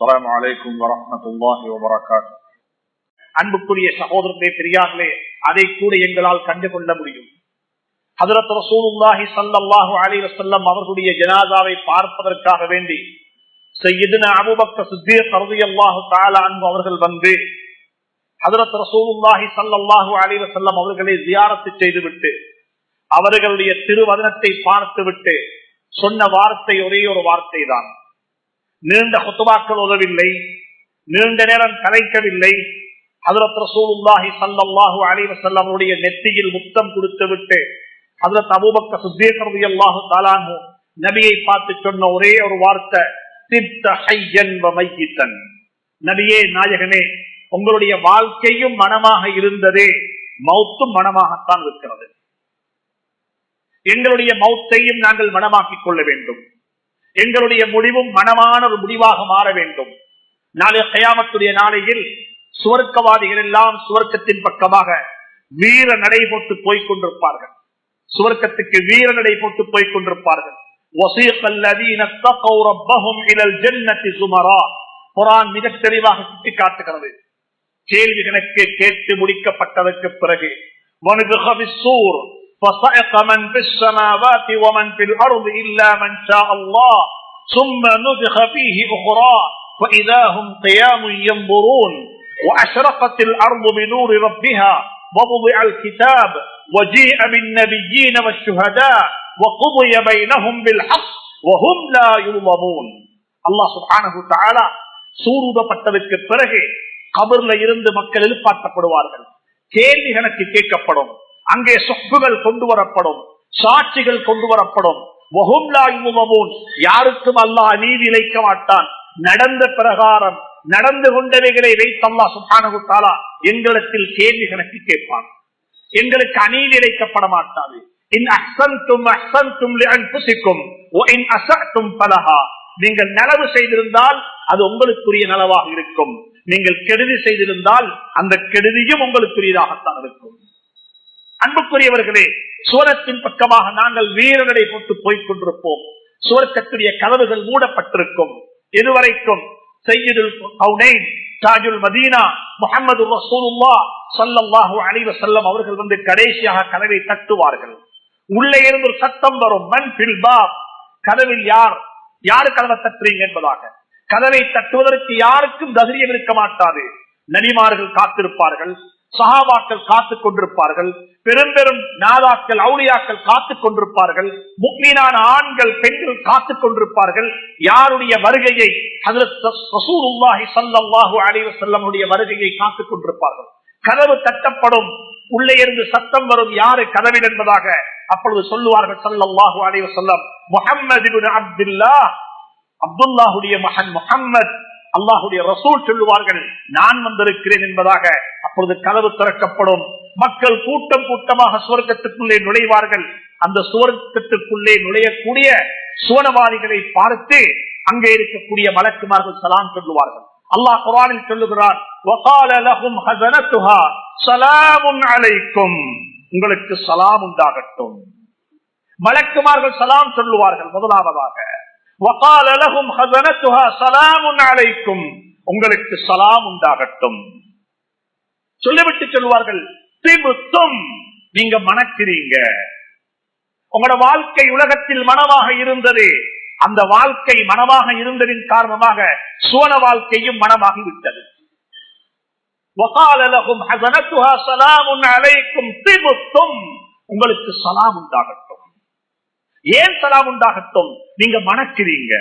அஸ்லாம் வலைக்கும் வரமத்துல்லாஹி வபரகாத். அன்புக்குரிய சகோதரர்களே பெரியார்களே அதை கூட எங்களால் கண்டு கொள்ள முடியும். ஹதரத் ரசூலுல்லாஹி சல்லாஹு அலி வசல்லம் அவர்களுடைய ஜனாதாவை பார்ப்பதற்காக வேண்டி செய்யதுன அபுபக்த சுத்திய அல்லாஹு தாலா அன்பு அவர்கள் வந்து ஹதரத் ரசூலுல்லாஹி சல்லாஹு அலி வசல்லம் அவர்களை தியாரத்து செய்துவிட்டு அவர்களுடைய திருவதனத்தை பார்த்துவிட்டு சொன்ன வார்த்தை ஒரே ஒரு வார்த்தை தான் நீண்ட குத்துபாக்கள் உதவில்லை. நீண்ட நேரம் கலைக்கவில்லை. ஹதரத் ரசூலுல்லாஹி ஸல்லல்லாஹு அலைஹி நெத்தியில் முத்தம் கொடுத்து விட்டு ஹதரத் அபூபக்கர் சித்திக் ரலியல்லாஹு நபியை பார்த்து சொன்ன ஒரே ஒரு வார்த்தை நபியே நாயகனே உங்களுடைய வாழ்க்கையும் மனமாக இருந்ததே மௌத்தும் மனமாகத்தான் இருக்கிறது. எங்களுடைய மௌத்தையும் நாங்கள் மனமாக்கிக் கொள்ள வேண்டும். எங்களுடைய முடிவும் மனமான ஒரு முடிவாக மாற வேண்டும். நாளை கயாமத்துடைய நாளையில் சுவர்க்கவாதிகள் எல்லாம் சுவர்க்கத்தின் பக்கமாக வீர நடை போட்டு போய்க் கொண்டிருப்பார்கள். சுவர்க்கத்துக்கு வீர நடை போட்டு போய்க் கொண்டிருப்பார்கள். மிக தெளிவாக சுட்டி காட்டுகிறது கேள்விகளுக்கு கேட்டு முடிக்கப்பட்டதற்கு பிறகு فَصَعِقَ مَنْ فِي السَّمَاوَاتِ وَمَنْ فِي الْأَرْضِ إِلَّا مَنْ شَاءَ اللَّهُ ثُمَّ نُفِخَ فِيهِ أُخْرَى فَإِذَا هُمْ قِيَامٌ يَنظُرُونَ وأشرقت الأرض بنور ربها ووضع الكتاب وجيء بالنبيين والشهداء وقضي بينهم بالحق وهم لا يظلمون الله سبحانه وتعالى சூருடப்பட்டதற்கு பிறகு கபர்ல இருந்து மக்கள் எழுப்பாட்டப்படுவார்கள் கேள்வி கணக்கு கேட்கப்படும் அங்கே சொப்புகள் கொண்டு வரப்படும் சாட்சிகள் கொண்டு வரப்படும். யாருக்கும் அல்லாஹ் நீதி இழைக்க மாட்டான். நடந்த பிரகாரம் நடந்து கொண்டவைகளை வைத்தல்லா சுத்தானகுத்தாலா எங்களிடத்தில் கேள்வி கணக்கு கேட்பான். எங்களுக்கு அநீதி இழைக்கப்பட மாட்டாது. நீங்கள் நலவு செய்திருந்தால் அது உங்களுக்குரிய நலவாக இருக்கும். நீங்கள் கெடுதி செய்திருந்தால் அந்த கெடுதியும் உங்களுக்குரியதாகத்தான் இருக்கும். அன்புக்குரியவர்களே சுவரத்தின் பக்கமாக நாங்கள் வீரநடை போட்டு போய்க் கொண்டிருப்போம். சுவர்க்கத்துடைய கதவுகள் மூடப்பட்டிருக்கும். இதுவரைக்கும் சையீதுல் கவுனைன் தாஜுல் மதீனா முகமது ரசூலுல்லா ஸல்லல்லாஹு அலைஹி வஸல்லம் அவர்கள் வந்து கடைசியாக கதவை தட்டுவார்கள். உள்ளே இருந்து ஒரு சத்தம் வரும் மன் ஃபில் கதவில் யார் யாரு கதவை தட்டுறீங்க என்பதாக. கதவை தட்டுவதற்கு யாருக்கும் தைரியம் இருக்க மாட்டாது. நபிமார்கள் காத்திருப்பார்கள். சகாபாக்கள் காத்துக் கொண்டிருப்பார்கள் பெரும் பெரும் நாதாக்கள் அவுளியாக்கள் காத்துக் கொண்டிருப்பார்கள் முக்மீனான ஆண்கள் பெண்கள் காத்துக் கொண்டிருப்பார்கள். யாருடைய வருகையை ஹஜ்ரத் வருகையை காத்துக் கொண்டிருப்பார்கள்? கதவு தட்டப்படும் உள்ளே இருந்து சத்தம் வரும் யாரு கதவில் என்பதாக அப்பொழுது சொல்லுவார்கள் சல்லாஹூ அலைவசல்லம் வஸல்லம். முஹம்மது அப்துல்லாஹுடைய மகன் முகம்மது அல்லாஹுடைய ரசூல் சொல்லுவார்கள் நான் வந்திருக்கிறேன் என்பதாக அப்பொழுது கதவு திறக்கப்படும். மக்கள் கூட்டம் கூட்டமாக சுவர்க்கத்துக்குள்ளே நுழைவார்கள். அந்த சுவர்க்கத்துக்குள்ளே நுழையக்கூடிய சுவனவாதிகளை பார்த்து அங்கே இருக்கக்கூடிய வழக்குமார்கள் சலாம் சொல்லுவார்கள். அல்லாஹ் குரானில் சொல்லுகிறார் அழைக்கும் உங்களுக்கு சலாம் உண்டாகட்டும். வழக்குமார்கள் சலாம் சொல்லுவார்கள் முதலாவதாக உங்களுக்கு சலாம் உண்டாகட்டும். சொல்லிவிட்டு சொல்வார்கள் திபுத்தும் நீங்க மணக்கிறீங்க. உங்களோட வாழ்க்கை உலகத்தில் மனமாக இருந்தது. அந்த வாழ்க்கை மனமாக இருந்ததின் காரணமாக சுவன வாழ்க்கையும் மனமாகி விட்டது. உங்களுக்கு சலாம் உண்டாகட்டும். ஏன் சலாம் உண்டாகட்டும்? நீங்க மணக்கிறீங்க.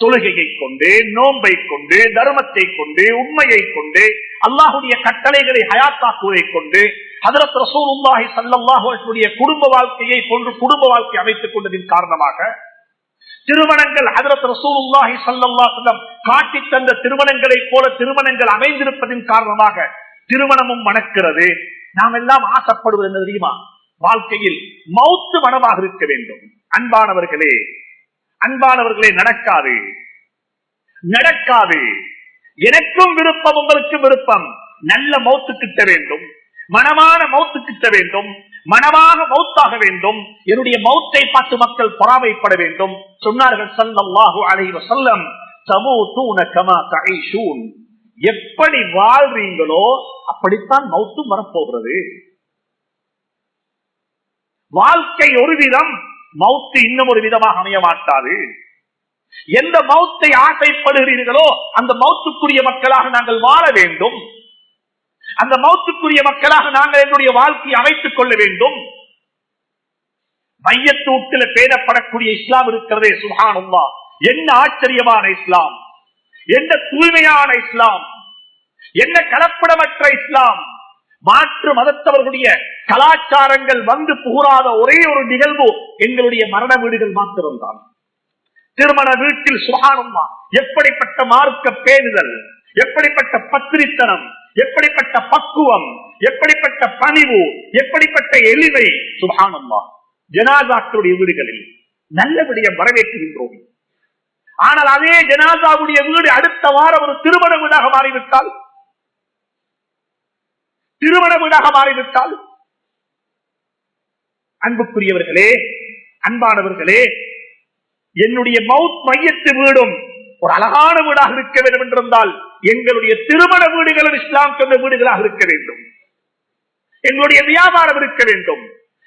தொழுகையை கொண்டு நோன்பை கொண்டு தர்மத்தை கொண்டு உண்மையை கொண்டு அல்லாஹுடைய கட்டளைகளை ஹயாத்தாக்குவதை கொண்டு ஹதரத் ரசூல் உல்லாஹி சல்லாஹுடைய குடும்ப வாழ்க்கையை போன்று குடும்ப வாழ்க்கை அமைத்துக் கொண்டதின் காரணமாக திருமணங்கள் ஹதரத் ரசூல் உல்லாஹி சல்லாஹம் காட்டி தந்த திருமணங்களைப் போல திருமணங்கள் அமைந்திருப்பதின் காரணமாக திருமணமும் மணக்கிறது. நாம் எல்லாம் ஆசைப்படுவது என்ன தெரியுமா? வாழ்க்கையில் மௌத்து மனமாக இருக்க வேண்டும். அன்பானவர்களே அன்பானவர்களே நடக்காது. நடக்காது. எனக்கும் விருப்பம் உங்களுக்கும் விருப்பம். நல்ல மௌத்து கிட்ட வேண்டும். மனமான மௌத்து கிட்ட வேண்டும். மனமாக மௌத்தாக வேண்டும். என்னுடைய மௌத்தை பார்த்து மக்கள் பொறாமைப்பட வேண்டும். சொன்னார்கள் சல்லல்லாஹு சொல்லம் வஸல்லம் தூண கமா தஈஷூன் எப்படி வாழ்றீங்களோ அப்படித்தான் மௌத்தும் வரப்போகிறது. வாழ்க்கை ஒரு விதம் மவுத்து இன்னும் ஒரு விதமாக அமைய மாட்டாது எந்த மௌத்தை ஆசைப்படுகிறீர்களோ அந்த மௌத்துக்குரிய மக்களாக நாங்கள் வாழ வேண்டும். அந்த மௌத்துக்குரிய மக்களாக நாங்கள் என்னுடைய வாழ்க்கையை அமைத்துக் கொள்ள வேண்டும். மையத்தூட்டில் பேணப்படக்கூடிய இஸ்லாம் இருக்கிறதே சுகானுல்லா என்ன ஆச்சரியமான இஸ்லாம். என்ன தூய்மையான இஸ்லாம். என்ன கலப்படமற்ற இஸ்லாம். மாற்று மதத்தவர்களுடைய கலாச்சாரங்கள் வந்து புகழாத ஒரே ஒரு நிகழ்வு எங்களுடைய மரண வீடுகள் மாத்திரம்தான். திருமண வீட்டில் சுகானம்மா எப்படிப்பட்ட மார்க்க பேணுதல் எப்படிப்பட்ட பத்திரித்தனம் எப்படிப்பட்ட பக்குவம் எப்படிப்பட்ட பணிவு எப்படிப்பட்ட எளிமை சுகானம்மா ஜனாதாக்களுடைய வீடுகளில் நல்ல விடயம் வரவேற்கின்றோம். ஆனால் அதே ஜனாதாவுடைய வீடு அடுத்த வாரம் ஒரு திருமண வீடாக மாறிவிட்டால் திருமண வீடாக மாறிவிட்டால். அன்புக்குரியவர்களே அன்பானவர்களே என்னுடைய மவுத் மையத்து வீடும் ஒரு அழகான வீடாக இருக்க வேண்டும் என்றிருந்தால் எங்களுடைய திருமண வீடுகளும் இஸ்லாம் சொன்ன வீடுகளாக இருக்க வேண்டும். எங்களுடைய வியாபாரம் இருக்க வேண்டும்.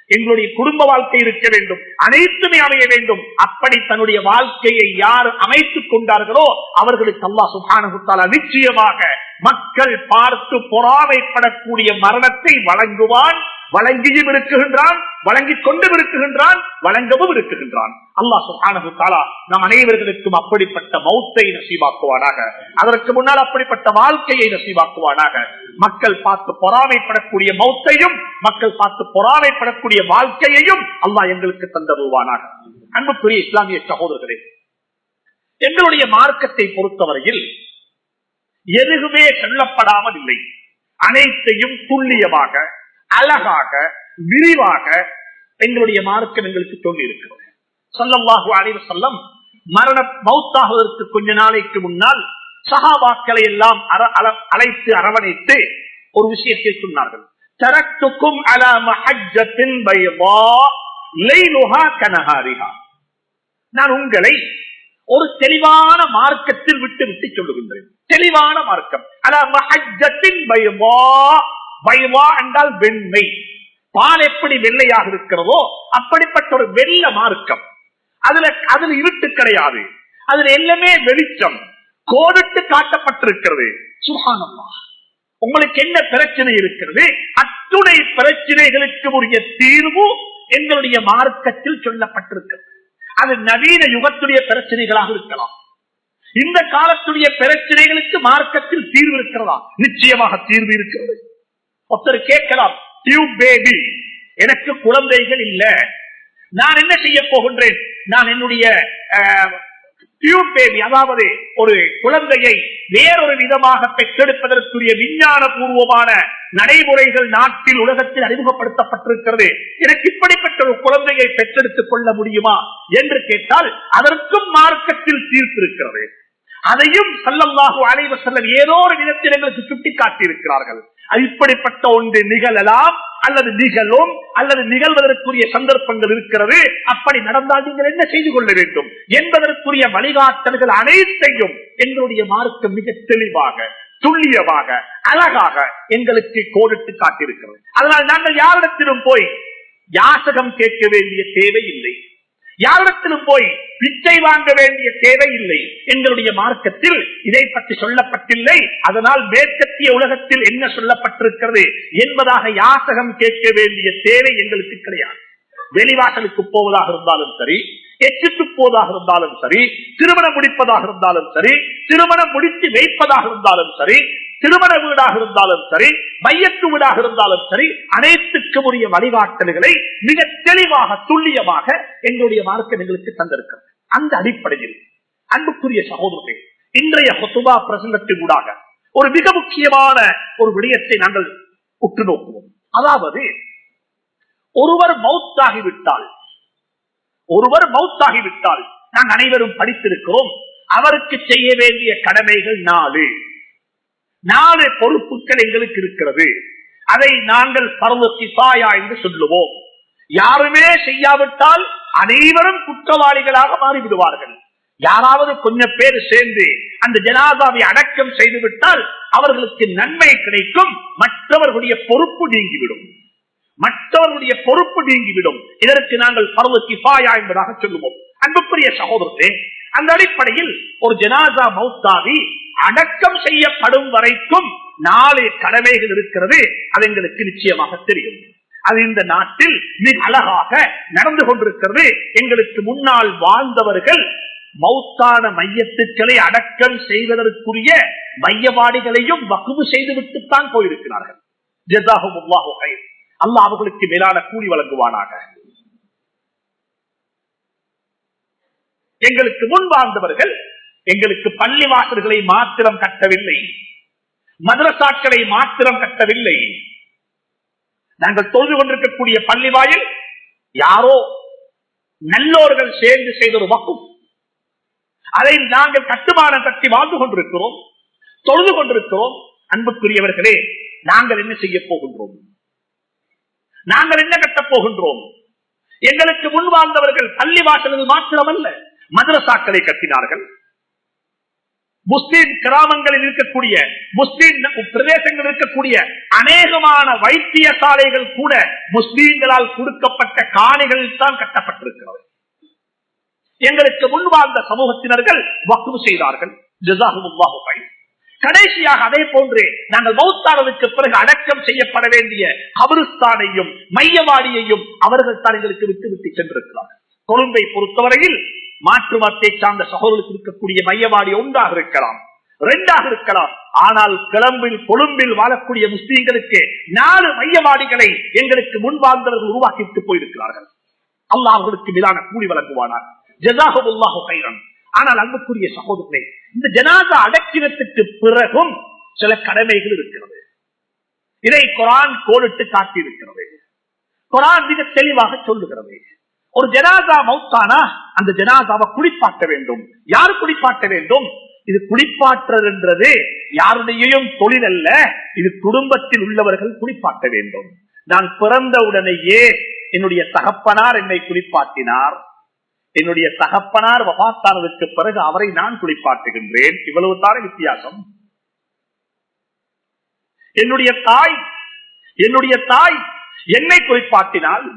எங்களுடைய குடும்ப வாழ்க்கை இருக்க வேண்டும். அனைத்துமே அமைய வேண்டும். அப்படி தன்னுடைய வாழ்க்கையை யார் அமைத்துக் கொண்டார்களோ அவர்களுக்கு அல்லா சுபானகுத்தாலா நிச்சயமாக மக்கள் பார்த்து பொறாமைப்படக்கூடிய மரணத்தை வழங்குவான் வழங்கியும் இருக்குகின்றான் வழங்கிக் கொண்டும் இருக்குகின்றான் வழங்கவும் இருக்குகின்றான் அல்லா சுஹானு தாலா நம் அனைவர்களுக்கும் அப்படிப்பட்ட மௌத்தை நசீவாக்குவானாக அதற்கு முன்னால் அப்படிப்பட்ட வாழ்க்கையை நசீவாக்குவானாக மக்கள் பார்த்து பொறாமைப்படக்கூடிய மௌத்தையும் மக்கள் பார்த்து பொறாமைப்படக்கூடிய வாழ்க்கையையும் அல்லா எங்களுக்கு தந்தருவானாக. அன்புக்குரிய இஸ்லாமிய சகோதரர்களே எங்களுடைய மார்க்கத்தை பொறுத்தவரையில் எதுவுமே சொல்லப்படாமல் இல்லை. அனைத்தையும் துல்லியமாக அழகாக விரிவாக எங்களுடைய மார்க்கம் எங்களுக்கு சொல்லி இருக்கிறது. சொல்லவாகு அனைவர் சொல்லம் மரண மௌத்தாகுவதற்கு கொஞ்ச நாளைக்கு முன்னால் சகாபாக்களை எல்லாம் அழைத்து அரவணைத்து ஒரு விஷயத்தை சொன்னார்கள். தரத்துக்கும் நான் உங்களை ஒரு தெளிவான மார்க்கத்தில் விட்டு விட்டு சொல்லுகின்றேன். தெளிவான மார்க்கம். அல பயமா பயமா என்றால் வெண்மை. பால் எப்படி வெள்ளையாக இருக்கிறதோ அப்படிப்பட்ட ஒரு வெள்ள மார்க்கம். அதுல அதுல இருட்டு கிடையாது. அதுல எல்லாமே வெளிச்சம். கோடிட்டு காட்டப்பட்டிருக்கிறது. சுகானம்மா உங்களுக்கு என்ன பிரச்சனை இருக்கிறது? அத்துணை பிரச்சனைகளுக்கு உரிய தீர்வு எங்களுடைய மார்க்கத்தில் சொல்லப்பட்டிருக்கிறது. அது நவீன யுகத்துடைய பிரச்சனைகளாக இருக்கலாம். இந்த காலத்துடைய பிரச்சனைகளுக்கு மார்க்கத்தில் தீர்வு இருக்கிறதா? நிச்சயமாக தீர்வு இருக்கிறது. ஒருத்தர் கேட்கலாம் டியூப் பேபி எனக்கு குழந்தைகள் இல்ல. நான் என்ன செய்ய போகின்றேன்? நான் என்னுடைய டியூப் பேபி அதாவது ஒரு குழந்தையை வேறொரு விதமாக பெற்றெடுப்பதற்குரிய விஞ்ஞான பூர்வமான நடைமுறைகள் நாட்டில் உலகத்தில் அறிமுகப்படுத்தப்பட்டிருக்கிறது. எனக்கு இப்படிப்பட்ட ஒரு குழந்தையை பெற்றெடுத்துக் கொள்ள முடியுமா? என்று கேட்டால் அதற்கும் மார்க்கத்தில் தீர்த்திருக்கிறது அதையும் சல்லல்லாஹு அலைவ செல்லம் ஏதோ ஒரு விதத்தில் எங்களுக்கு சுட்டிக்காட்டி இருக்கிறார்கள் அது இப்படிப்பட்ட ஒன்று நிகழலாம் அல்லது நிகழும் அல்லது நிகழ்வதற்குரிய சந்தர்ப்பங்கள் இருக்கிறது. அப்படி நடந்தால் நீங்கள் என்ன செய்து கொள்ள வேண்டும்? என்பதற்குரிய வழிகாட்டல்கள் அனைத்தையும் எங்களுடைய மார்க்கம் மிக தெளிவாக துல்லியமாக அழகாக எங்களுக்கு கோடிட்டு காட்டியிருக்கிறது. அதனால் நாங்கள் யாரிடத்திலும் போய் யாசகம் கேட்க வேண்டிய தேவை இல்லை யாரிடத்திலும் போய் பிச்சை வாங்க வேண்டிய தேவை இல்லை எங்களுடைய மார்க்கத்தில். இதை பற்றி சொல்லப்பட்டில்லை. அதனால் மேற்கத்திய உலகத்தில் என்ன சொல்லப்பட்டிருக்கிறது என்பதாக யாசகம் கேட்க வேண்டிய தேவை எங்களுக்கு கிடையாது. வெளிவாசலுக்கு போவதாக இருந்தாலும் சரி எச்சிட்டு போவதாக இருந்தாலும் சரி திருமணம் முடிப்பதாக இருந்தாலும் சரி திருமணம் முடித்து வைப்பதாக இருந்தாலும் சரி திருமண வீடாக இருந்தாலும் சரி மையத்து வீடாக இருந்தாலும் சரி அனைத்துக்கும் உரிய வழிகாட்டல்களை மிக தெளிவாக துல்லியமாக எங்களுடைய மார்க்கம் எங்களுக்கு தந்திருக்கிறது. அந்த அடிப்படையில் அன்புக்குரிய சகோதரர்கள் இன்றைய ஹொத்துபா பிரசங்கத்தின் ஊடாக ஒரு மிக முக்கியமான ஒரு விடயத்தை நாங்கள் உற்று நோக்குவோம். அதாவது ஒருவர் மவுத்தாகிவிட்டால் ஒருவர் மவுத்தாகிவிட்டால் நாங்கள் அனைவரும் படித்திருக்கிறோம் அவருக்கு செய்ய வேண்டிய கடமைகள் நாலு. நாலு பொறுப்புகள் எங்களுக்கு இருக்கிறது. அதை நாங்கள் பருவ கிசாயா என்று சொல்லுவோம். யாருமே செய்யாவிட்டால் அனைவரும் குற்றவாளிகளாக மாறிவிடுவார்கள். யாராவது கொஞ்சம் பேர் சேர்ந்து அந்த ஜனாதாவை அடக்கம் செய்துவிட்டால் அவர்களுக்கு நன்மை கிடைக்கும். மற்றவர்களுடைய பொறுப்பு நீங்கிவிடும். மற்றவர்களுடைய பொறுப்பு நீங்கிவிடும். இதற்கு நாங்கள் பருவ கிஃபாயா என்பதாக சொல்லுவோம். அன்புக்குரிய சகோதரத்தை அந்த அடிப்படையில் ஒரு ஜனாதா மௌத்தாவி அடக்கம் செய்யப்படும் வரைக்கும் நாலு கடமைகள் இருக்கிறது. அது எங்களுக்கு நிச்சயமாக தெரியும். அது இந்த நாட்டில் மிக அழகாக நடந்து கொண்டிருக்கிறது. எங்களுக்கு முன்னால் வாழ்ந்தவர்கள் மௌத்தான மையத்துக்களை அடக்கம் செய்வதற்குரிய மையவாடிகளையும் வகுவு செய்துவிட்டுத்தான் போயிருக்கிறார்கள். அல்லா அவர்களுக்கு மேலான கூலி வழங்குவானாக. எங்களுக்கு முன் வாழ்ந்தவர்கள் எங்களுக்கு பள்ளி வாசல்களை மாத்திரம் கட்டவில்லை. மதரசாக்களை மாத்திரம் கட்டவில்லை. நாங்கள் தொழுது கொண்டிருக்கக்கூடிய பள்ளி வாயில் யாரோ நல்லோர்கள் சேர்ந்து செய்த ஒரு வகும் அதை நாங்கள் கட்டுமானம் கட்டி வாழ்ந்து கொண்டிருக்கிறோம் தொழுது கொண்டிருக்கிறோம். அன்புக்குரியவர்களே நாங்கள் என்ன செய்ய போகின்றோம்? நாங்கள் என்ன கட்டப் போகின்றோம்? எங்களுக்கு முன் வாழ்ந்தவர்கள் பள்ளி வாசல்கள் மாத்திரமல்ல மதரசாக்களை கட்டினார்கள். முஸ்லீம் கிராமங்களில் இருக்கக்கூடிய முஸ்லீம் பிரதேசங்களில் இருக்கக்கூடிய அநேகமான வைத்தியசாலைகள் கூட முஸ்லீம்களால் கொடுக்கப்பட்ட காணிகளில் தான் கட்டப்பட்டிருக்கிறது. எங்களுக்கு முன் வாழ்ந்த சமூகத்தினர்கள் வக்கு செய்தார்கள். கடைசியாக அதே போன்று நாங்கள் மௌத்தானதுக்கு பிறகு அடக்கம் செய்யப்பட வேண்டிய கபருஸ்தானையும் மையவாடியையும் அவர்கள் தான் எங்களுக்கு விட்டு விட்டு சென்றிருக்கிறார்கள். கொழும்பை பொறுத்தவரையில் மாற்று மத்தை சார்ந்த சகோதரர்களுக்கு இருக்கக்கூடிய மையவாடி ஒன்றாக இருக்கலாம் ரெண்டாக இருக்கலாம். ஆனால் கிளம்பில் கொழும்பில் வாழக்கூடிய முஸ்லீம்களுக்கு நாலு மையவாடிகளை எங்களுக்கு முன் வாழ்ந்தவர்கள் உருவாக்கிட்டு போயிருக்கிறார்கள். அல்லாஹ் அவர்களுக்கு மீதான கூலி வழங்குவானார். ஜசாஹுல்லாஹு ஹைரன் ஆனால் அன்புக்குரிய சகோதரனை இந்த ஜனாதா அடக்கினத்துக்கு பிறகும் சில கடமைகள் இருக்கிறது. இதை குரான் கோலிட்டு காட்டியிருக்கிறது. குரான் மிக தெளிவாக சொல்லுகிறது. ஒரு ஜனாதா மௌத்தானா அந்த ஜனாதாவை குளிப்பாட்ட வேண்டும். யார் குளிப்பாட்ட வேண்டும்? இது குளிப்பாற்றுறது யாருடையும் தொழில் அல்ல இது குடும்பத்தில் உள்ளவர்கள் குளிப்பாட்ட வேண்டும். நான் பிறந்த உடனேயே என்னுடைய தகப்பனார் என்னை குளிப்பாட்டினார். என்னுடைய தகப்பனார் வபாத்தானதுக்கு பிறகு அவரை நான் குளிப்பாட்டுகின்றேன். இவ்வளவு தானே வித்தியாசம்? என்னுடைய தாய் என்னுடைய தாய் என்னை குளிப்பாட்டினால்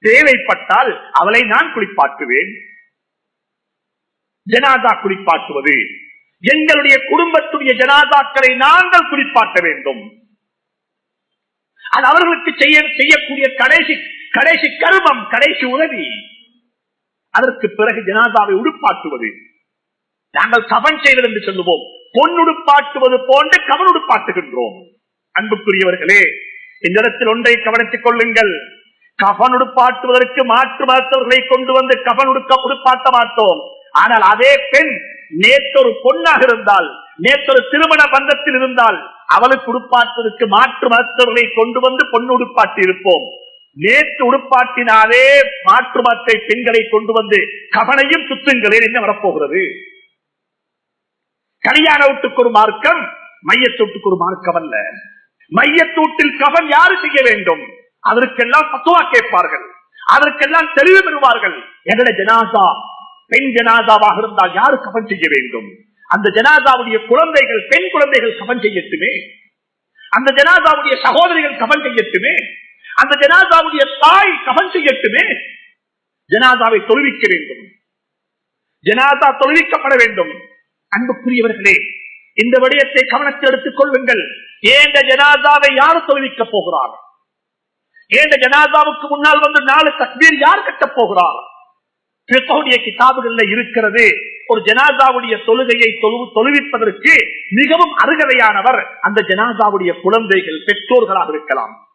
தேவைப்பட்டால் அவளை நான் குளிப்பாட்டுவேன். ஜனாதா குளிப்பாட்டுவது. எங்களுடைய குடும்பத்துடைய ஜனாதாக்களை நாங்கள் குளிப்பாட்ட வேண்டும். அது அவர்களுக்கு செய்ய செய்யக்கூடிய கடைசி கடைசி கர்மம் கடைசி உதவி. அதற்கு பிறகு ஜனாதாவை உடுப்பாட்டுவது. நாங்கள் கவன் செய்வது என்று சொல்லுவோம். பொன்னுடுப்பாட்டுவது போன்று கவனுடுப்பாட்டுகின்றோம் அன்புக்குரியவர்களே இந்த இடத்தில் ஒன்றை கவனித்துக் கொள்ளுங்கள். கபன் உடுப்பாட்டுவதற்கு மாற்று மருத்துவர்களை கொண்டு வந்து கபன் உடுக்க உடுப்பாட்ட மாட்டோம். ஆனால் அதே பெண் நேற்றொரு பொண்ணாக இருந்தால் நேற்றொரு திருமண பந்தத்தில் இருந்தால் அவளுக்கு உடுப்பாட்டுவதற்கு மாற்று மருத்துவர்களை கொண்டு வந்து பொண்ணு உடுப்பாட்டி இருப்போம். நேற்று உடுப்பாட்டினாலே மாற்று மதத்தை பெண்களை கொண்டு வந்து கவனையும் சுத்துங்களே என்ன வரப்போகிறது? கல்யாண வீட்டுக்கு ஒரு மார்க்கம் மையத்தூட்டுக்கு ஒரு மார்க்கம் அல்ல. மையத்தூட்டில் கவன் யாரு செய்ய வேண்டும்? அதற்கெல்லாம் பத்துவா கேட்பார்கள். அதற்கெல்லாம் தெளிவு பெறுவார்கள். என்னட ஜனாசா பெண் ஜனாதாவாக இருந்தால் யாரு கவன் செய்ய வேண்டும்? அந்த ஜனாதாவுடைய குழந்தைகள் பெண் குழந்தைகள் கவன் செய்யட்டுமே? அந்த ஜனாதாவுடைய சகோதரிகள் கவன் செய்யட்டுமே? அந்த ஜனாதாவுடைய தாய் கவன் செய்யட்டுமே? ஜனாதாவை தொழுவிக்க வேண்டும். ஜனாதா தொழுவிக்கப்பட வேண்டும். அன்புக்குரியவர்களே இந்த விடயத்தை கவனத்தில் எடுத்துக் கொள்ளுங்கள். ஏந்த ஜனாதாவை யார் தொழுவிக்க போகிறார்? ஏண்ட ஜனாதாவுக்கு முன்னால் வந்து நாலு தக்பீர் யார் கட்ட போகிறார்? பிறகுடைய கிதாபுகள்ல இருக்கிறது. ஒரு ஜனாதாவுடைய தொழுகையை தொழு- தொழுவிப்பதற்கு மிகவும் அருகதையானவர் அந்த ஜனாதாவுடைய குழந்தைகள் பெற்றோர்களாக இருக்கலாம்.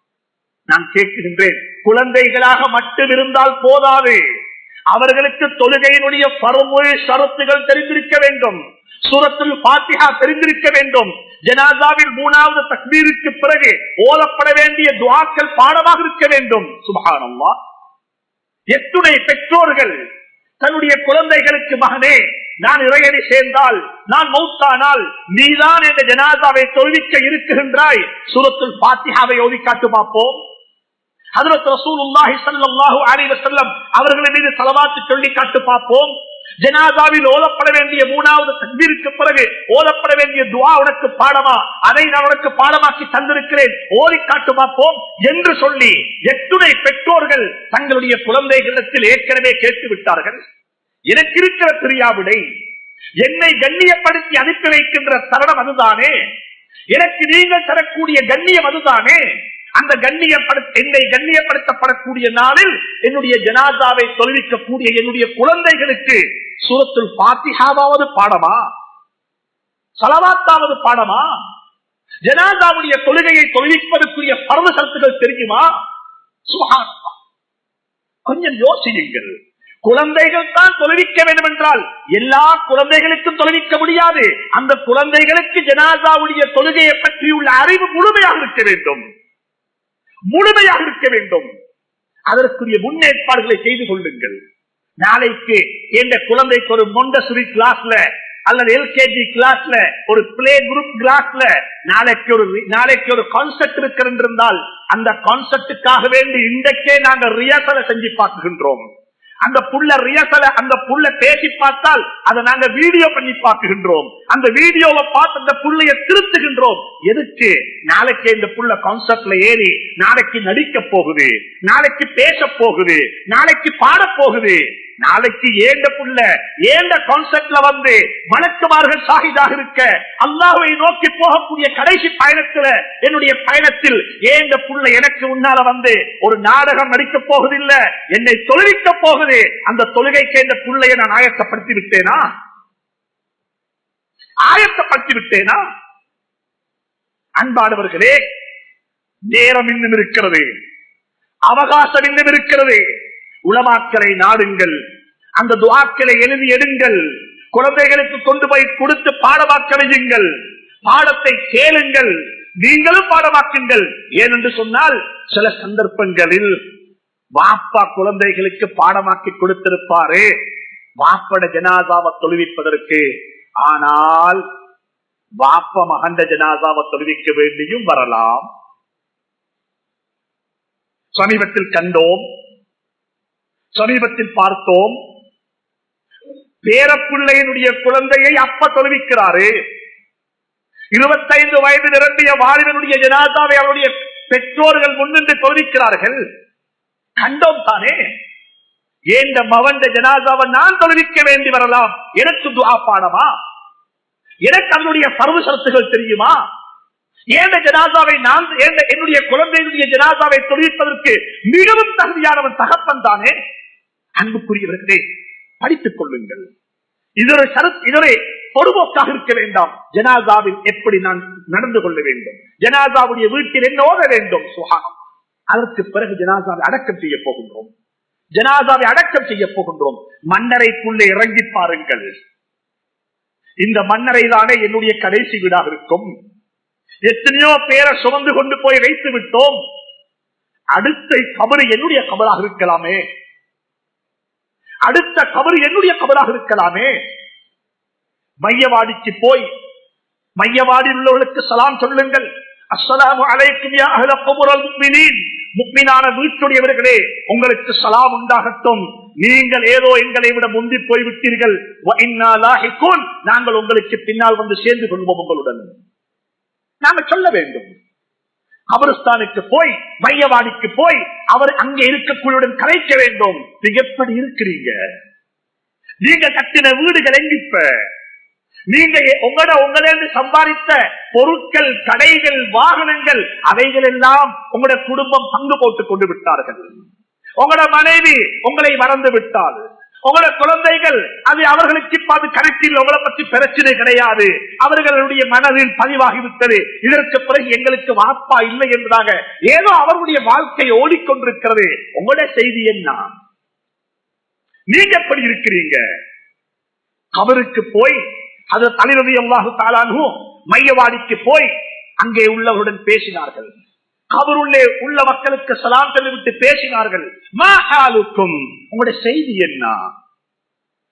நான் கேட்கின்றேன் குழந்தைகளாக மட்டும் இருந்தால் போதாது. அவர்களுக்கு தொழுகையினுடைய பருமுறை சரத்துகள் தெரிந்திருக்க வேண்டும். சூரத்தில் பாத்திகா தெரிந்திருக்க வேண்டும். ஜனாசாவில் மூணாவது தக்பீருக்கு பிறகு ஓதப்பட வேண்டிய துவாக்கள் பாடமாக இருக்க வேண்டும். சுபகானம்மா எத்துணை பெற்றோர்கள் தன்னுடைய குழந்தைகளுக்கு மகனே நான் இறையடி சேர்ந்தால் நான் மௌத்தானால் நீதான் என்ற ஜனாதாவை தொழிலிக்க இருக்குகின்றாய். சூரத்துல் பாத்தியாவை ஓதி காட்டு பார்ப்போம் ஹதரத் அவர்கள் மீது செலவாத்து சொல்லி காட்டு பார்ப்போம். ஜனாதாவில் ஓதப்பட வேண்டிய மூணாவது தந்திருக்கு பிறகு ஓதப்பட வேண்டிய துவா உனக்கு பாடமா? அதை நான் உனக்கு பாடமாக்கி தந்திருக்கிறேன். ஓதி காட்டுமா போம் என்று சொல்லி எத்துணை பெற்றோர்கள் தங்களுடைய குழந்தைகளிடத்தில் ஏற்கனவே கேட்டு விட்டார்கள். எனக்கு இருக்கிற பிரியாவிடை என்னை கண்ணியப்படுத்தி அனுப்பி வைக்கின்ற தருணம் அதுதானே. எனக்கு நீங்கள் தரக்கூடிய கண்ணியம் அதுதானே. அந்த கண்ணியப்படுத்த என்னை கண்ணியப்படுத்தப்படக்கூடிய நாளில் என்னுடைய ஜனாதாவை தொல்விக்கக்கூடிய என்னுடைய குழந்தைகளுக்கு சூரத்தில் பாத்திஹாவது பாடமா? சலவாத்தாவது பாடமா? ஜனாதாவுடைய தொழுகையை தொழுவிப்பதற்குரிய பரவ சத்துகள் தெரியுமா? சுகானமா கொஞ்சம் யோசியுங்கள். குழந்தைகள் தான் தொழுவிக்க வேண்டும் என்றால் எல்லா குழந்தைகளுக்கும் தொழுவிக்க முடியாது. அந்த குழந்தைகளுக்கு ஜனாதாவுடைய தொழுகையை பற்றியுள்ள அறிவு முழுமையாக இருக்க வேண்டும். முழுமையாக இருக்க வேண்டும். அதற்குரிய முன்னேற்பாடுகளை செய்து கொள்ளுங்கள். நாளைக்கு எந்த குழந்தைக்கு ஒரு மொண்டசுரி கிளாஸ்ல அல்லது எல்கேஜி கிளாஸ்ல ஒரு பிளே குரூப் கிளாஸ்ல நாளைக்கு ஒரு நாளைக்கு ஒரு கான்செப்ட் இருக்கிறால் அந்த கான்செப்டுக்காக வேண்டி இன்றைக்கே நாங்கள் ரியாசலை செஞ்சு பார்க்கின்றோம் அந்த புள்ள ரியசல அந்த புள்ள பேசி பார்த்தால் அதை நாங்க வீடியோ பண்ணி பார்க்கின்றோம் அந்த வீடியோவை பார்த்து அந்த புள்ளைய திருத்துகின்றோம். எதுக்கு? நாளைக்கு இந்த புள்ள கான்செப்ட்ல ஏறி நாளைக்கு நடிக்க போகுது. நாளைக்கு பேச போகுது. நாளைக்கு பாட போகுது. நாளைக்கு ஏண்ட புள்ள ஏண்ட கான்செப்ட்ல வந்து வணக்கமார்கள் சாகிதாக இருக்க அல்லாவை நோக்கி போகக்கூடிய கடைசி பயணத்துல என்னுடைய பயணத்தில் ஏண்ட புள்ள எனக்கு முன்னால வந்து ஒரு நாடகம் நடிக்க போகுதில்ல என்னை தொழுவிக்க போகுது அந்த தொழுகைக்கு இந்த புள்ளைய நான் ஆயத்தப்படுத்தி விட்டேனா ஆயத்தப்படுத்தி விட்டேனா அன்பானவர்களே நேரம் இன்னும் இருக்கிறது அவகாசம் இன்னும் இருக்கிறது உளமாக்களை நாடுங்கள். அந்த துவாக்களை எழுதி எடுங்கள். குழந்தைகளுக்கு கொண்டு போய் கொடுத்து பாடமாக்க வையுங்கள் பாடத்தை கேளுங்கள். நீங்களும் பாடமாக்குங்கள். ஏனென்று சொன்னால் சில சந்தர்ப்பங்களில் வாப்பா குழந்தைகளுக்கு பாடமாக்கி கொடுத்திருப்பாரு. வாப்பட ஜனாதாவை தொழுவிப்பதற்கு. ஆனால் வாப்ப மகண்ட ஜனாதாவை தொழுவிக்க வேண்டியும் வரலாம். சமீபத்தில் கண்டோம் சமீபத்தில் பார்த்தோம். பேரப்பிள்ளையினுடைய குழந்தையை அப்ப தொழுவிக்கிறாரு. இருபத்தைந்து வயது நிரம்பிய வாலிபனுடைய ஜனாதாவை அவருடைய பெற்றோர்கள் முன்னின்று தொழுவிக்கிறார்கள். கண்டோம் தானே? ஏந்த மவந்த ஜனாதாவை நான் தொழுவிக்க வேண்டி வரலாம்? எனக்கு துவா பாடமா எனக்கு அதனுடைய பருவ சரத்துகள் தெரியுமா? ஏந்த ஜனாதாவை நான் என்னுடைய குழந்தையினுடைய ஜனாதாவை தொழிற்பதற்கு மிகவும் தகுதியானவன் தகப்பன் தானே? அன்புக்குரியவர்களே படித்துக் கொள்ளுங்கள். இதொரு இதொரு பொதுபோக்காக இருக்க வேண்டாம். ஜனாதாவில் எப்படி நான் நடந்து கொள்ள வேண்டும்? ஜனாதாவுடைய வீட்டில் என்ன ஓத வேண்டும்? சுகானம். அதற்கு பிறகு ஜனாதாவை அடக்கம் செய்ய போகின்றோம். ஜனாதாவை அடக்கம் செய்ய போகின்றோம். மன்னரைக்குள்ளே இறங்கி பாருங்கள். இந்த மன்னரை தானே என்னுடைய கடைசி வீடாக இருக்கும். எத்தனையோ பேரை சுமந்து கொண்டு போய் வைத்து விட்டோம். அடுத்த கபரு என்னுடைய கபராக இருக்கலாமே. அடுத்த கபரு என்னுடைய கபராக இருக்கலாமே. மையவாடிக்கு போய் மையவாடி உள்ளவர்களுக்கு சலாம் சொல்லுங்கள். அஸ்லாம் அலைக்கும் முக்மினான. வீட்டுடையவர்களே உங்களுக்கு சலாம் உண்டாகட்டும். நீங்கள் ஏதோ எங்களை விட முந்தி போய்விட்டீர்கள். நாங்கள் உங்களுக்கு பின்னால் வந்து சேர்ந்து கொள்வோம் உங்களுடன். நாங்க சொல்ல வேண்டும். கபருஸ்தானுக்கு போய் மையவாடிக்கு போய் அவர் அங்கே இருக்கக்கூடியவுடன் கலைக்க வேண்டும். நீங்க எப்படி இருக்கிறீங்க? நீங்க கட்டின வீடுகள் எங்கிப்ப? நீங்க உங்களோட உங்களிருந்து சம்பாதித்த பொருட்கள் கடைகள் வாகனங்கள் அவைகள் எல்லாம் உங்களோட குடும்பம் பங்கு போட்டுக் கொண்டு விட்டார்கள். உங்களோட மனைவி உங்களை மறந்து விட்டாள். உங்களோட குழந்தைகள் அது அவர்களுக்கு இப்ப அது கணக்கில் உங்களை பற்றி பிரச்சனை கிடையாது. அவர்களுடைய மனதில் பதிவாகிவிட்டது. இதற்கு பிறகு எங்களுக்கு வாப்பா இல்லை என்றாங்க ஏதோ அவர்களுடைய வாழ்க்கை ஓடிக்கொண்டிருக்கிறது. உங்களுடைய செய்தி என்ன? நீங்க எப்படி இருக்கிறீங்க? அவருக்கு போய் அது தலைவதி அல்லாஹு தாளானும் மையவாடிக்கு போய் அங்கே உள்ளவருடன் பேசினார்கள். அவருள்ளே உள்ள மக்களுக்கு சலாம் விட்டு பேசினார்கள். உங்களுடைய செய்தி என்ன?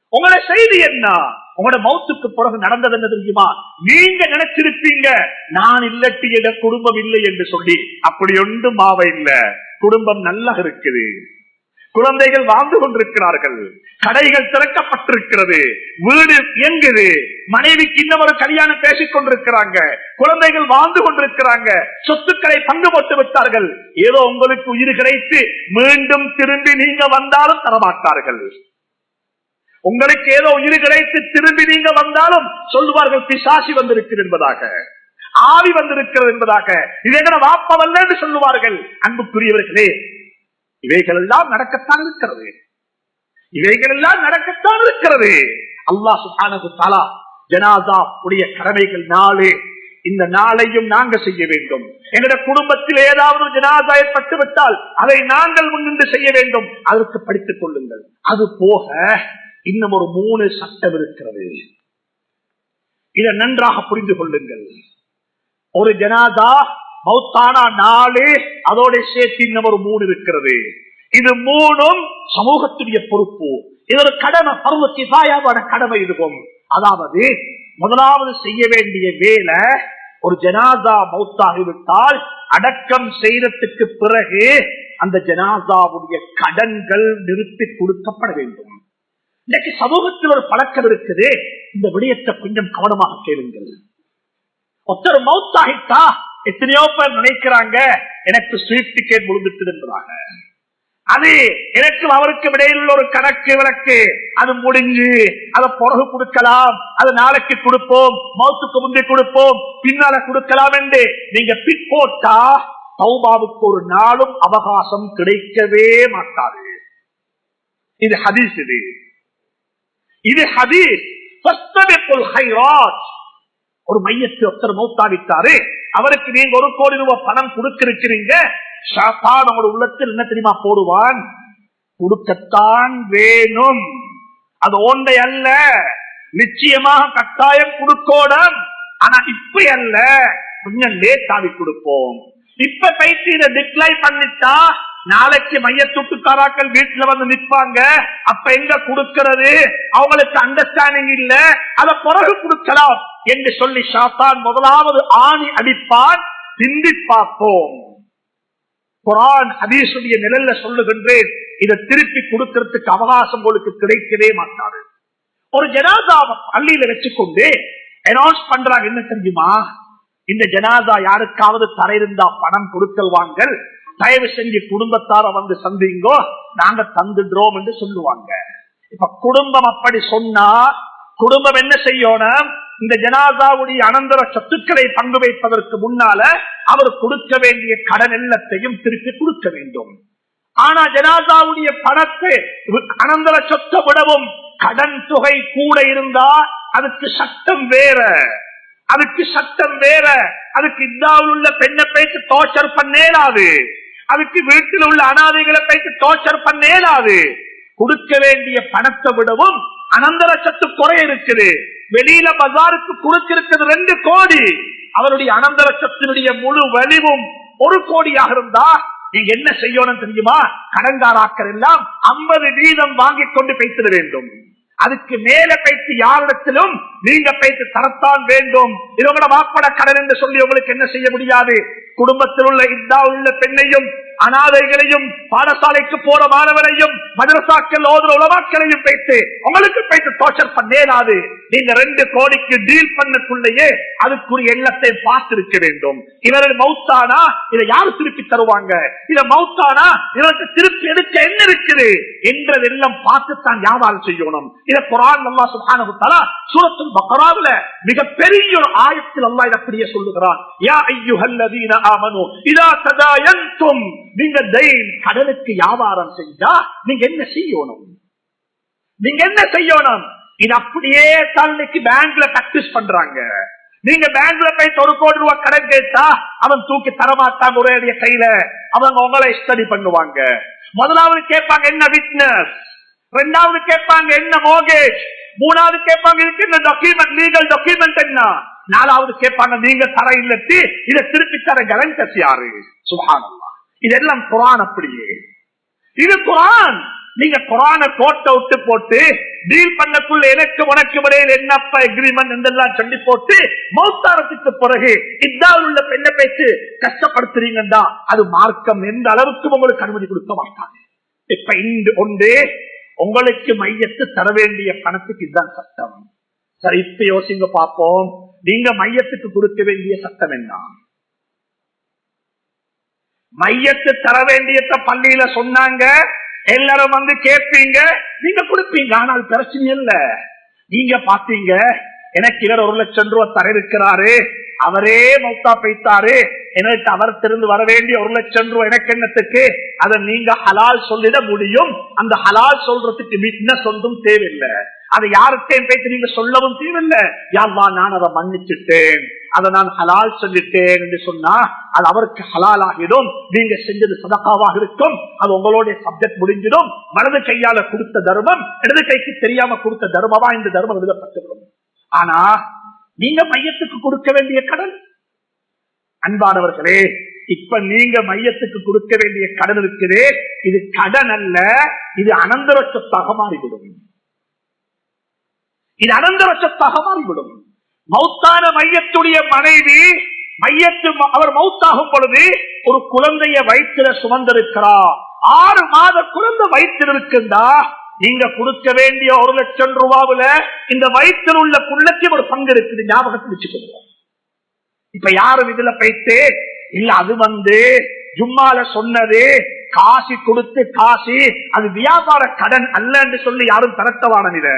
உங்களுடைய செய்தி என்ன? உங்களோட மௌத்துக்கு பிறகு நடந்தது என்ன தெரியுமா? நீங்க நினைச்சிருப்பீங்க நான் இல்லட்டி குடும்பம் இல்லை என்று சொல்லி. அப்படி ஒன்றும் மாவை இல்ல. குடும்பம் நல்லா இருக்குது. குழந்தைகள் வாழ்ந்து கொண்டிருக்கிறார்கள். கடைகள் திறக்கப்பட்டிருக்கிறது. வீடு இயங்குது. மனைவிக்கு இன்னும் ஒரு கல்யாணம் பேசிக் கொண்டிருக்கிறாங்க. குழந்தைகள் வாழ்ந்து கொண்டிருக்கிறாங்க. சொத்துக்களை பங்கு போட்டு விட்டார்கள். ஏதோ உங்களுக்கு உயிர் கிடைத்து மீண்டும் திரும்பி நீங்க வந்தாலும் தரமாட்டார்கள். உங்களுக்கு ஏதோ உயிர் கிடைத்து திரும்பி நீங்க வந்தாலும் சொல்லுவார்கள் பிசாசி வந்திருக்கிறது என்பதாக. ஆவி வந்திருக்கிறது என்பதாக. இது எங்கட வாப்பவல்ல என்று சொல்லுவார்கள். அன்புக்குரியவர்களே இவைகள் எல்லாம் நடக்கத்தான் இருக்கிறது. இவைகள் எல்லாம் நடக்கத்தான் இருக்கிறது. அல்லாஹ் சுப்ஹானஹு தாலா ஜனாதா உடைய கடமைகள் நாளே. இந்த நாளையும் நாங்க செய்ய வேண்டும். எங்களுடைய குடும்பத்தில் ஏதாவது ஒரு ஜனாசா ஏற்பட்டு விட்டால் அதை நாங்கள் முன்னின்று செய்ய வேண்டும். அதற்கு படித்துக் கொள்ளுங்கள். அது போக இன்னும் ஒரு மூணு சட்டம் இருக்கிறது. இதை நன்றாக புரிந்து கொள்ளுங்கள். ஒரு ஜனாதா மௌத்தானா நாலு அதோட சேர்த்து இன்னும் மூணு இருக்கிறது. இது மூணும் சமூகத்துடைய பொறுப்பு. இது ஒரு கடமை பருவ கிசாயாவான கடமை இதுவும். அதாவது முதலாவது செய்ய வேண்டிய வேலை ஒரு ஜனாதா மௌத்தாகிவிட்டால் அடக்கம் செய்யறதுக்கு பிறகு அந்த ஜனாதாவுடைய கடன்கள் நிறுத்தி கொடுக்கப்பட வேண்டும். இன்னைக்கு சமூகத்தில் ஒரு பழக்கம் இருக்குது. இந்த விடயத்தை கொஞ்சம் கவனமாக கேளுங்கள். ஒருத்தர் மௌத்தாகிட்டா எத்தனையோ பேர் நினைக்கிறாங்க எனக்கு ஸ்வீட் டிக்கெட் முடிந்துட்டு அது எனக்கு அவருக்கு இடையில் உள்ள ஒரு கணக்கு விளக்கு. அது முடிஞ்சு அதை பிறகு கொடுக்கலாம். அது நாளைக்கு கொடுப்போம். மௌத்துக்கு முந்தி கொடுப்போம். பின்னால கொடுக்கலாம் என்று. நீங்க பிற்போட்டா சௌபாவுக்கு ஒரு நாளும் அவகாசம் கிடைக்கவே மாட்டாது. இது ஹதீஸ் இது. இது ஹதீஸ். ஒரு மையத்தை ஒருத்தர் மௌத்தாவிட்டாரு அவருக்கு நீங்க ஒரு கோடி ரூபாய் பணம் கொடுத்திருக்கிறீங்க. ஷாத்தான் உள்ளத்தில் என்ன தெரியுமா போடுவான்? கொடுக்கத்தான் வேணும். அது ஓண்டை அல்ல. நிச்சயமாக கட்டாயம் கொடுக்கோடும். ஆனா இப்ப அல்ல. கொஞ்சம் லேட்டாவி கொடுப்போம். இப்ப பைத்தியில இதை டிக்ளைன் பண்ணிட்டா நாளைக்கு மையத்துட்டுக்காராக்கள் வீட்டுல வந்து நிற்பாங்க. அப்ப எங்க கொடுக்கிறது? அவங்களுக்கு அண்டர்ஸ்டாண்டிங் இல்ல. அத பிறகு கொடுக்கலாம். என்று சொல்லி ஷாத்தான் முதலாவது ஆணி அடிப்பான் சிந்தி பார்ப்போம் குரான் ஹதீசுடைய நிழல்ல சொல்லுகின்றேன் இதை திருப்பி கொடுக்கறதுக்கு அவகாசம் உங்களுக்கு கிடைக்கவே மாட்டாரு ஒரு ஜனாதாவை பள்ளியில வச்சுக்கொண்டு அனௌன்ஸ் பண்றாங்க என்ன தெரியுமா? இந்த ஜனாதா யாருக்காவது தரையிருந்தா பணம் கொடுக்கல் வாங்கல் தயவு செஞ்சு குடும்பத்தார வந்து சந்திங்கோ நாங்க தந்துடுறோம் என்று சொல்லுவாங்க. இப்ப குடும்பம் அப்படி சொன்னா குடும்பம் என்ன செய்யணும்? இந்த ஜனாதாவுடைய அனந்தர சத்துக்களை பங்கு வைப்பதற்கு முன்னால அவர் கொடுக்க வேண்டிய கடன் எல்லாத்தையும் திருப்பி கொடுக்க வேண்டும். ஆனா ஜனாதாவுடைய பணத்தை அனந்தர சொத்தை விடவும் கடன் தொகை கூட இருந்தா அதுக்கு சட்டம் வேற. அதுக்கு சட்டம் வேற. அதுக்கு இந்தாவில் உள்ள பெண்ணை பேச்சு டோர்ச்சர் பண்ணேலாது. அதுக்கு வீட்டில் உள்ள அனாதைகளை பேச்சு டோர்ச்சர் பண்ணேலாது. கொடுக்க வேண்டிய பணத்தை விடவும் அனந்தர சத்து குறை இருக்குது. வெளியில பஜாருக்கு கொடுத்திருக்கிறது ரெண்டு கோடி. அவருடைய அனந்தரத்தினுடைய முழு வலிவும் ஒரு கோடியாக இருந்தா நீங்க என்ன செய்யணும் தெரியுமா? கடன்காராக்கள் எல்லாம் ஐம்பது வீதம் வாங்கி கொண்டு பேசிட வேண்டும். அதுக்கு மேல பேச்சு யாரிடத்திலும் நீங்க பேச்சு தரத்தான் வேண்டும். இவங்களோட வாப்பட கடன் என்று சொல்லி உங்களுக்கு என்ன செய்ய முடியாது? குடும்பத்தில் உள்ள இந்தா உள்ள பெண்ணையும் அனாதைகளையும் பாடசாலைக்கு போற மாணவரையும் மதரசாக்கள் ஓதுற உலவாக்களையும் பேசு உங்களுக்கு பேசி டோர்ச்சர் பண்ணேனாது நீங்க ரெண்டு கோடிக்கு டீல் பண்ணக்குள்ளேயே அதுக்குரிய எண்ணத்தை பார்த்திருக்க வேண்டும். இவர்கள் மவுத்தானா இதை யாரு திருப்பி தருவாங்க? இத மவுத்தானா இவருக்கு திருப்பி எடுக்க என்ன இருக்குது? என்றதெல்லாம் பார்த்துத்தான் வியாபாரம் செய்யணும். இத குரான் நல்லா சுபானகுத்தாலா சூரத்துல் பக்கராவுல மிகப்பெரிய ஒரு ஆயத்தில் அல்லா இதை அப்படியே சொல்லுகிறான். யா ஐயோ ஐயுஹல்லதீன ஆமனு இதா சதாயன் நீங்க தெய்ன் கடலுக்கு வியாபாரம் செஞ்சா நீங்க என்ன செய்யணும்? நீங்க என்ன செய்யணும்? இது அப்படியே தன்னைக்கு பேங்க்ல பிராக்டிஸ் பண்றாங்க. நீங்க பேங்க்ல போய் ஒரு கோடி ரூபாய் கடன் கேட்டா அவன் தூக்கி தரமாட்டாங்க ஒரே கையில. அவங்க உங்களை ஸ்டடி பண்ணுவாங்க. முதலாவது கேட்பாங்க என்ன விட்னஸ் ரெண்டாவது கேட்பாங்க என்ன மோகேஜ் மூணாவது கேட்பாங்க இதுக்கு என்ன டாக்குமெண்ட் லீகல் டாக்குமெண்ட் என்ன? நாலாவது கேட்பாங்க நீங்க தர இல்லத்தி இதை திருப்பி தர கரண்டஸ் யாரு? சுபானம்மா இதெல்லாம் குரான் அப்படியே. இது குரான். நீங்க குரான கோட்டை விட்டு போட்டு டீல் பண்ணக்குள்ள எனக்கு உனக்கு இடையில் என்னப்பா எக்ரிமெண்ட் என்றெல்லாம் சொல்லி போட்டு மௌத்தாரத்துக்கு பிறகு இதால் உள்ள பெண்ணை பேச்சு கஷ்டப்படுத்துறீங்கன்னா அது மார்க்கம் எந்த அளவுக்கு உங்களுக்கு அனுமதி கொடுக்க மாட்டாங்க. இப்ப இன்று ஒன்று உங்களுக்கு மையத்து தர வேண்டிய பணத்துக்கு இதுதான் சட்டம். சரி இப்ப யோசிங்க பார்ப்போம். நீங்க மையத்துக்கு கொடுக்க வேண்டிய சட்டம் என்ன? மையத்து தர வேண்டியத பள்ளியில சொன்னாங்க. எல்லாரும் வந்து கேட்பீங்க. நீங்க கொடுப்பீங்க. ஆனால் பிரச்சனை இல்ல. நீங்க பாத்தீங்க எனக்கு இவர் ஒரு லட்சம் ரூபாய் தர இருக்கிறாரு அவரே மௌத்தா பைத்தாரு எனக்கு அவர் திருந்து வர வேண்டிய ஒரு லட்சம் ரூபாய் எனக்கு என்னத்துக்கு? அதை நீங்க ஹலால் சொல்லிட முடியும். அந்த ஹலால் சொல்றதுக்கு என்ன சொந்தும் தேவையில்லை. அதை யாருக்கையும் பேசி நீங்க சொல்லவும் தேவையில்லை. யாழ்வா நான் அதை மன்னிச்சுட்டேன். அதை நான் ஹலால் சொல்லிட்டேன் என்று சொன்னா அது அவருக்கு ஹலால் ஆகிடும் நீங்க செஞ்சது சதக்காவாக இருக்கும். அது உங்களுடைய சப்ஜெக்ட் முடிஞ்சிடும். மனது கையால கொடுத்த தர்மம் இடது கைக்கு தெரியாம கொடுத்த தர்மமா இந்த தர்மம் எழுதப்பட்டுவிடும். ஆனா நீங்க மையத்துக்கு கொடுக்க வேண்டிய கடன். அன்பானவர்களே இப்ப நீங்க மையத்துக்கு கொடுக்க வேண்டிய கடன் இருக்குது. இது கடன் அல்ல இது அனந்தர சொத்தாக மாறிவிடும். இது அனந்தர சொத்தாக மாறிவிடும். மௌத்தான மையத்துடைய மனைவி மையத்து அவர் மௌத்தாகும் பொழுது ஒரு குழந்தைய வயிற்றுல சுமந்திருக்கிறார். ஆறு மாத குழந்தை வயிற்றில் இருக்கின்றா நீங்க கொடுக்க வேண்டிய ஒரு லட்சம் ரூபாவுல இந்த வயிற்றில் உள்ள புள்ளக்கு ஒரு பங்கு இருக்குது. ஞாபகத்தில் வச்சுக்கோங்க. இப்ப யாரும் இதுல போயிட்டு இல்ல அது வந்து ஜும்மால சொன்னது காசி கொடுத்து காசி அது வியாபார கடன் அல்ல என்று சொல்லி யாரும் தரத்தவான இத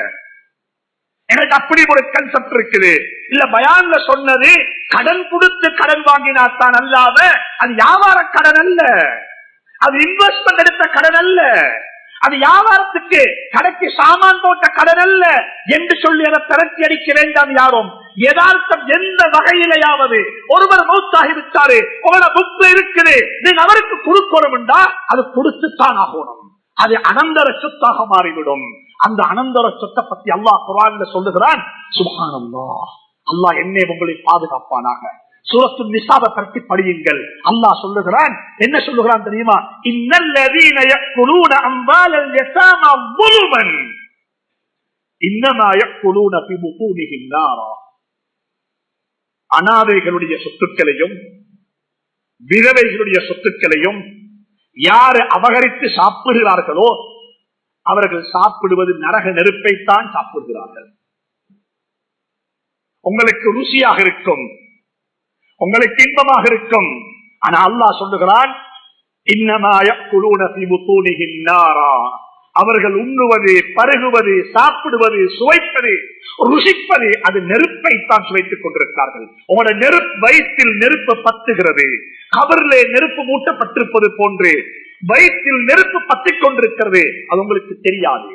எனக்கு அப்படி ஒரு கன்செப்ட் இருக்குது. இல்ல பயான்ல சொன்னது கடன் கொடுத்து கடன் வாங்கினாத்தான் அல்லாத அது வியாபார கடன் அல்ல. அது இன்வெஸ்ட்மெண்ட் எடுத்த கடன் அல்ல. அது வியாபாரத்துக்கு கடைக்கு சாமான் போட்ட கடன் அல்ல என்று சொல்லி அதை திரட்டி அடிக்க வேண்டாம் யாரும். யதார்த்தம் எந்த வகையிலேயாவது ஒருவர் மௌத்தாகி விட்டாரு உங்களோட புக்கு இருக்குது நீங்க அவருக்கு கொடுக்கணும்டா அது கொடுத்துத்தான் ஆகணும். அது அனந்தர சொத்தாக மாறிவிடும். அந்த அனந்தர சொத்தை பத்தி அல்லாஹ் குரான் சொல்லுகிறான் சுபானந்தா அல்லாஹ் என்னை உங்களை பாதுகாப்பானாக. சூரத்து நிசாவை பற்றி படியுங்கள் அல்லாஹ் சொல்லுகிறான் என்ன சொல்லுகிறான் தெரியுமா இன்னல்லதீன யக்குலூன அம்வாலல் யதாமா ظلمًا இன்னமா யக்குலூன ஃபி புதூனிஹிம் நாரா அனாதைகளுடைய சொத்துக்களையும் விதவைகளுடைய சொத்துக்களையும் யாரு அபகரித்து சாப்பிடுகிறார்களோ அவர்கள் சாப்பிடுவது நரக நெருப்பைத்தான் சாப்பிடுகிறார்கள் உங்களுக்கு ருசியாக இருக்கும் உங்களுக்கு இன்பமாக இருக்கும். ஆனா அல்லாஹ் சொல்லுகிறான் அவர்கள் உண்ணுவது பருகுவது சாப்பிடுவது சுவைப்பது ருசிப்பது அது நெருப்பை தான் சுவைத்துக் கொண்டிருக்கிறார்கள். உங்களோட நெருப்பு வயிற்றில் நெருப்பு பத்துகிறது. கபரிலே நெருப்பு மூட்டப்பட்டிருப்பது போன்று வயிற்றில் நெருப்பு பத்திக் கொண்டிருக்கிறது. அது உங்களுக்கு தெரியாது.